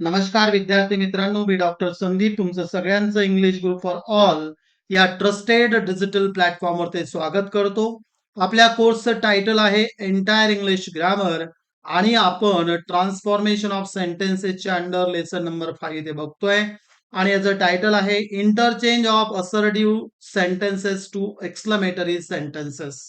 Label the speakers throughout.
Speaker 1: नमस्कार विद्यार्थी मित्रांनो मी डॉक्टर संदीप तुमचं सगळ्यांचं इंग्लिश ग्रुप फॉर ऑल या ट्रस्टेड डिजिटल प्लॅटफॉर्मवरती स्वागत करतो. आपल्या कोर्सचं टायटल आहे एंटायर इंग्लिश ग्रामर आणि आपण ट्रान्सफॉर्मेशन ऑफ सेंटेन्सेसच्या अंडर लेसन नंबर फाईव्ह इथे बघतोय. आणि याचं टायटल आहे interchange of assertive sentences to exclamatory sentences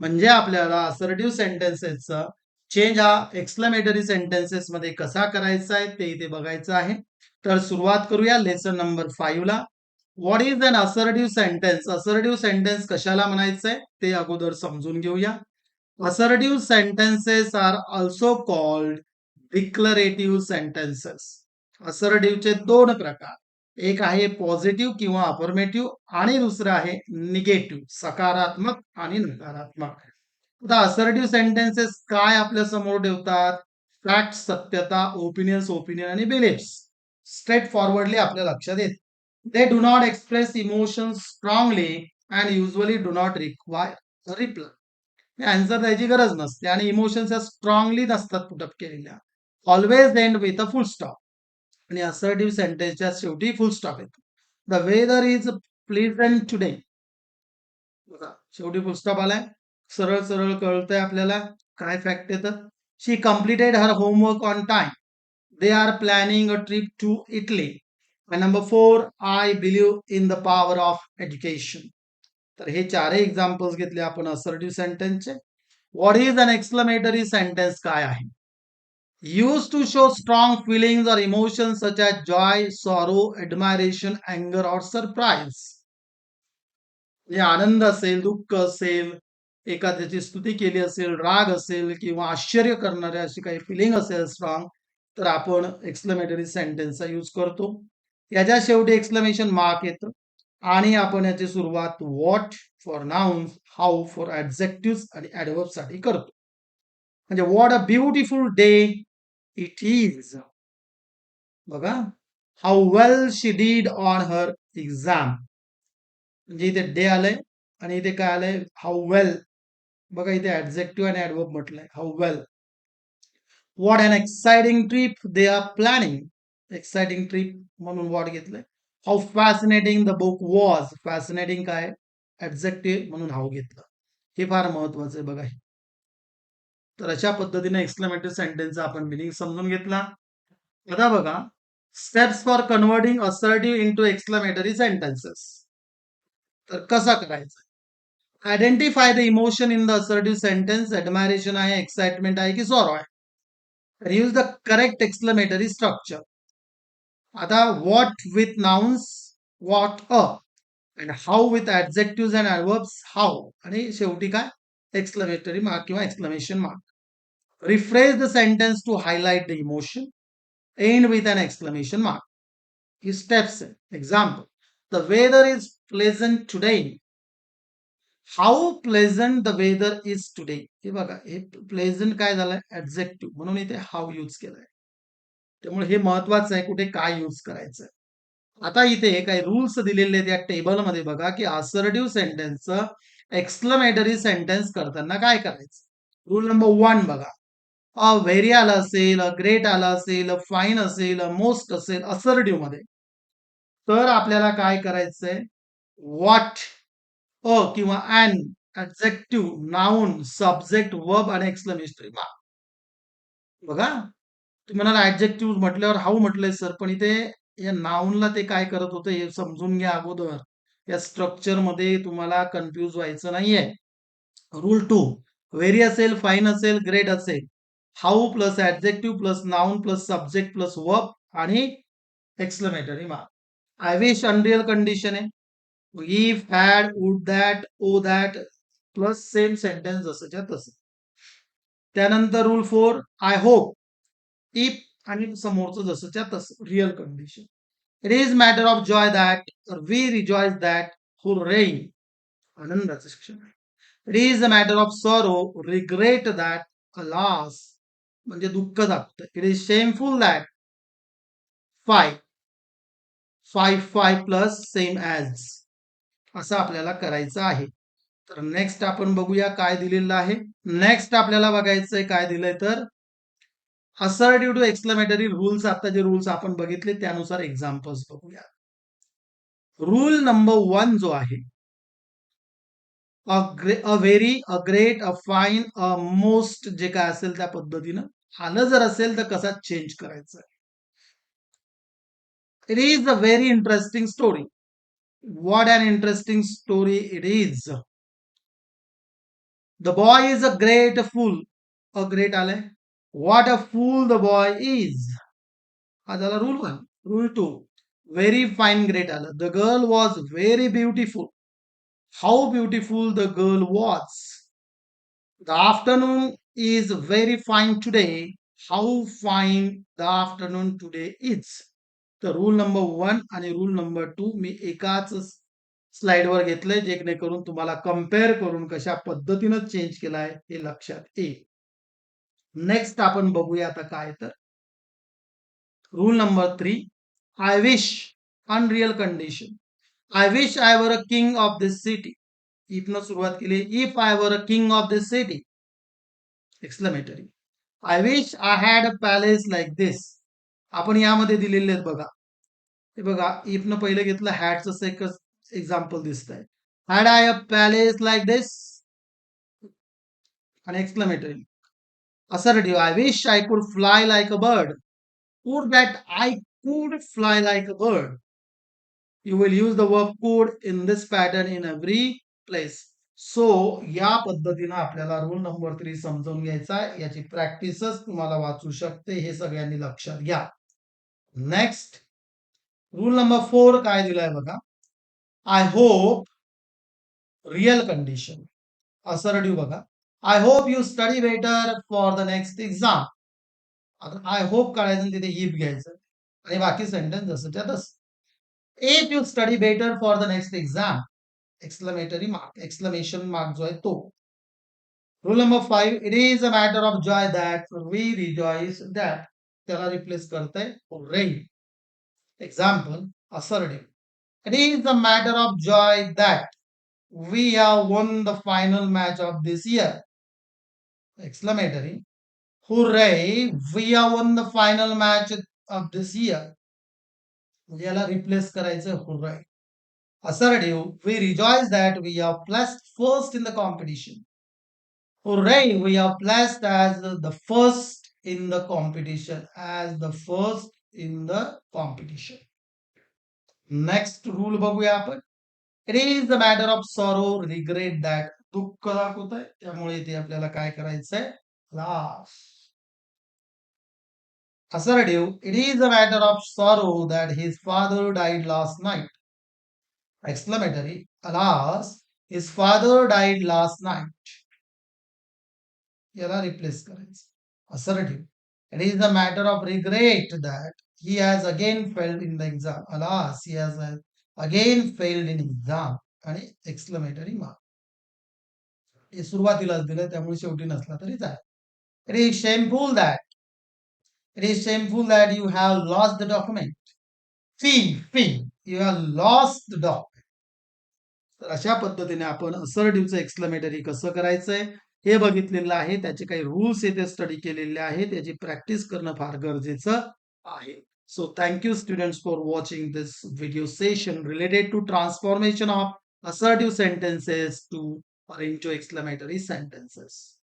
Speaker 1: म्हणजे आपल्याला असर्टिव्ह सेंटेन्सेसचं चेंज हा एक्सक्लेमेटरी सेंटेन्सेस मध्ये कसा करायचा आहे ते इथे बघायचं आहे. तर सुरुवात करूया लेसन नंबर फाईव्ह ला. What is an assertive sentence assertive sentence कशाला म्हणायचंय? ते अगोदर समजून घेऊया. Assertive sentences are also called declarative sentences असर्टिव्हचे दोन प्रकार. एक आहे पॉझिटिव्ह किंवा अफर्मेटिव्ह आणि दुसरं आहे निगेटिव्ह सकारात्मक आणि नकारात्मक. आता असर्टिव्ह सेंटेन्सेस काय आपल्यासमोर ठेवतात? फॅक्ट सत्यता ओपिनियन्स ओपिनियन आणि बिलिफ्स स्ट्रेट फॉरवर्डली आपल्या लक्षात येत. They do not express emotion strongly and usually do not require reply answer द्यायची गरज नसते आणि इमोशन्स या स्ट्रॉंगली नसतात पुटअप केलेल्या. Always end with a full stop आणि असर्टिव्ह सेंटेन्सच्या शेवटी फुल स्टॉप येतो. The weather is pleasant today बघा शेवटी फुल स्टॉप आलाय. सरळ सरळ कळतंय आपल्याला काय फॅक्ट येतं? She completed her homework on time they are planning a trip to Italy number four I believe in the power of education तर हे चारही एक्झाम्पल्स घेतले आपण assertive सेंटेन्सचे what is an exclamatory sentence काय आहे? Use to show strong feelings or emotion such as joy sorrow admiration अँगर or surprise म्हणजे आनंद असेल दुःख असेल एखाद्याची स्तुती केली असेल राग असेल किंवा आश्चर्य करणाऱ्या अशी काही फिलिंग असेल स्ट्रॉंग तर आपण एक्सक्लेमेटरी सेंटेन्सचा यूज करतो. याच्या शेवटी एक्सक्लेमेशन मार्क येतं. आणि आपण याची सुरुवात what for nouns how for adjective आणि ऍडवर्बसाठी करतो. म्हणजे what a beautiful day it is बघा. How well she did on her exam म्हणजे इथे डे आलंय आणि इथे काय आलंय? हाऊ वेल बघा इथे ऍडजेक्टिव्ह आणि ऍडवर्ब म्हटलंय. How well what an exciting trip they are planning exciting trip म्हणून वॉट घेतलंय. How fascinating the book was fascinating काय? ऍडजेक्टिव्ह म्हणून हाऊ घेतलं. हे फार महत्वाचं आहे बघा हे. तर अशा पद्धतीने एक्सक्लेमेटरी सेंटेन्सचा आपण मिनिंग समजून घेतला. आता बघा steps for converting assertive into exclamatory sentences तर कसा करायचा? Identify the emotion in the assertive sentence admiration आहे एक्साइटमेंट आहे की सॉरो आहे use the correct exclamatory structure आता what with nouns what a and how with adjective and adverbs how आणि शेवटी काय एक्सक्लेमेटरी मार्क किंवा exclamation mark refresh the sentence to highlight the emotion end with an exclamation mark he steps आहे example the weather is pleasant today how pleasant the weather is today हे बघा हे pleasant काय झालंय? Adjective म्हणून इथे how use केलाय. त्यामुळे हे महत्वाचं आहे कुठे काय यूज करायचं आता इथे काही रूल्स दिलेले आहेत या टेबलमध्ये बघा की असर्टिव्ह सेंटेन्स एक्सप्लमेटरी सेंटेन्स करताना काय करायचं? रूल नंबर वन बघा. अ व्हेरी आलं असेल अ ग्रेट आलं असेल अ फाईन असेल अ मोस्ट असेल असर्टिव्हमध्ये. तर आपल्याला काय करायचंय? वॉट अ किंवा an objective noun subject verb आणि एक्सक्लेमेटरी मार्क बघा. तुम्ही म्हणाल ऍब्जेक्टिव्ह म्हटल्यावर हाऊ म्हटलंय सर पण इथे या नाऊनला ते काय करत होतं हे समजून घ्या अगोदर. या स्ट्रक्चरमध्ये तुम्हाला कन्फ्युज व्हायचं नाहीये. रूल टू व्हेरी असेल फाईन असेल ग्रेट असेल. How plus objective plus noun plus subject plus verb आणि exclamatory mark I wish unreal condition आहे. If had would that O that plus same sentence जसंच्या तसं त्यानंतर rule four I hope if आणि समोरचं जसंच्या तसं real condition it is matter of joy that we rejoice that full rain आनंदाचं शिक्षण आहे it is a matter of sorrow regret that a loss म्हणजे दुःख दाखवतं it is shameful that fie fie fie plus same as असं आपल्याला करायचं आहे. तर नेक्स्ट आपण बघूया काय दिलेलं आहे. नेक्स्ट आपल्याला बघायचंय काय दिलंय तर असर्टिव्ह टू एक्सप्लेमेटरी रूल्स आता जे रूल्स आपण बघितले त्यानुसार एक्झाम्पल्स बघूया. रूल नंबर वन जो आहे a very a great a fine a most जे काय असेल त्या पद्धतीनं आलं जर असेल तर कसा चेंज करायचं it is a very interesting story what an interesting story it is the boy is a great fool a great आलंय what a fool the boy is हा झाला rule one rule two very fine great आलं the girl was very beautiful how beautiful the girl was the afternoon is very fine today how fine the afternoon today is तर rule number one आणि rule number two मी एकाच स्लाइडवर घेतलंय जेणेकरून तुम्हाला compare करून कशा पद्धतीनं चेंज केलाय हे लक्षात येईल. नेक्स्ट आपण बघूया आता काय तर. Rule number three I wish unreal condition I wish I were a king of this city इथनं सुरुवात केली. If I were a king of this city exclamatory I wish I had a palace like this आपण यामध्ये दिलेले आहेत बघा. हे बघा इफनं पहिलं घेतलं हॅडचं एकच एक्झाम्पल दिसत आहे had I a palace like this आणि exclamatory assertive I wish I could fly like a bird could that I could fly like a bird you will use the work could in this pattern in every place so या पद्धतीनं आपल्याला rule number three समजून घ्यायचा याची प्रॅक्टिसच तुम्हाला वाचू शकते. हे सगळ्यांनी लक्षात घ्या. नेक्स्ट रूल नंबर फोर काय दिलाय बघा I hope real condition assertive बघा I hope you study better for the next exam आता आय होप काढायचं तिथे इफ़ घ्यायचं आणि बाकी सेंटेन्स जसंच्या तसं if you study better for the next exam exclamatory mark exclamation mark जो आहे तो। Rule number five it is a matter of joy that we rejoice that त्याला रिप्लेस करताय rain example assertive it is a matter of joy that we have won the final match of this year. Exclamatory. Hooray! We have won the final match of this year. म्हणजे याला replace करायचं हुर्राय assertive we rejoice that we are placed first in the competition hooray we are placed as the first in the competition as the first in the competition next rule बघूया आपण it is a matter of sorrow regret that दुःख दाखवत आहे त्यामुळे इथे आपल्याला काय करायचंय लास assertive it is a matter of sorrow that his father died last night exclamatory alas his father died last night याला रिप्लेस करायचं Assertive it is a matter of regret that he has again failed in the exam. Alas he has again failed in exam आणि exclamatory mark हे सुरुवातीलाच दिलं त्यामुळे शेवटी नसला तरी चालेल. It is shameful that it is shameful that you have loss the document fie fie you have loss the document तर अशा पद्धतीने आपण असर्टिव्हचं एक्सक्लेमेटरी कसं करायचंय? हे बघितलेलं आहे. त्याचे काही रूल्स येथे स्टडी केलेले आहे त्याची प्रॅक्टिस करणं फार गरजेचं आहे. So thank you students for watching this video session related to transformation of assertive sentences to arrange to exclamatory sentences